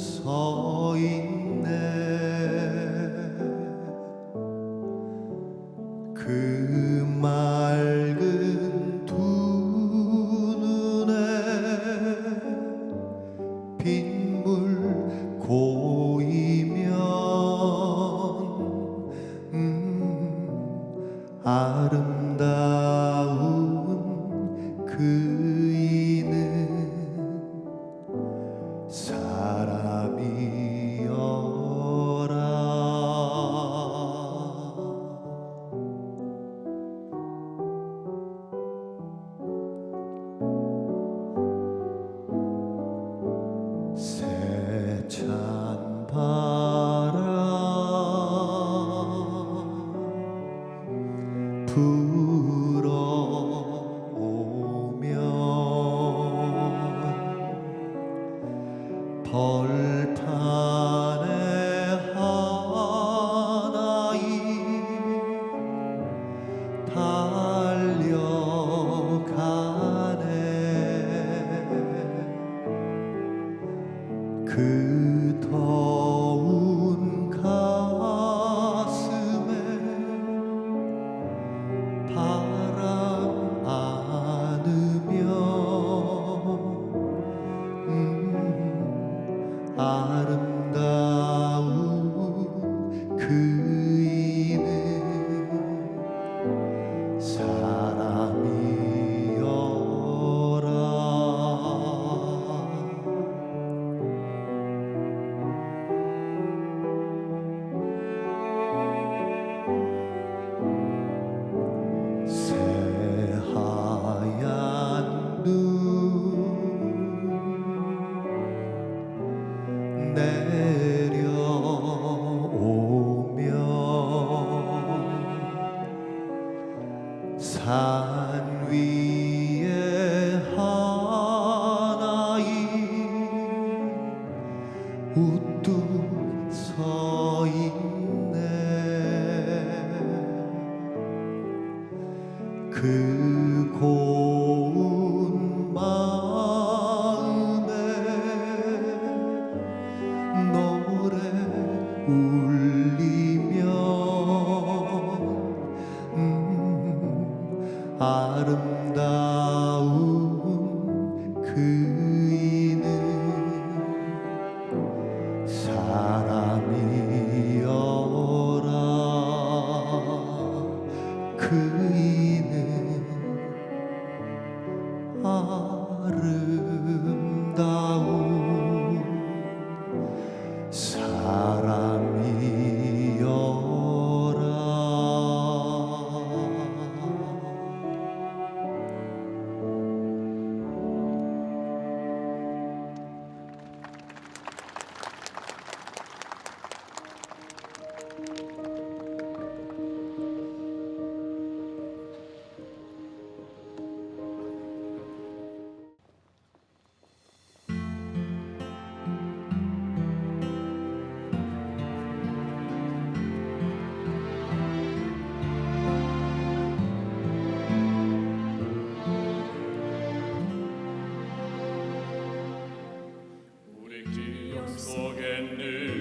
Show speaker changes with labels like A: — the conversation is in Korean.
A: 서 있네. 그 맑은 두 눈에 빗물 고이면 음, 벌판에 하나이 달려가네. 그토록 울리면 음, 아름다운 그이는 사람이여라. 그
B: so genügt.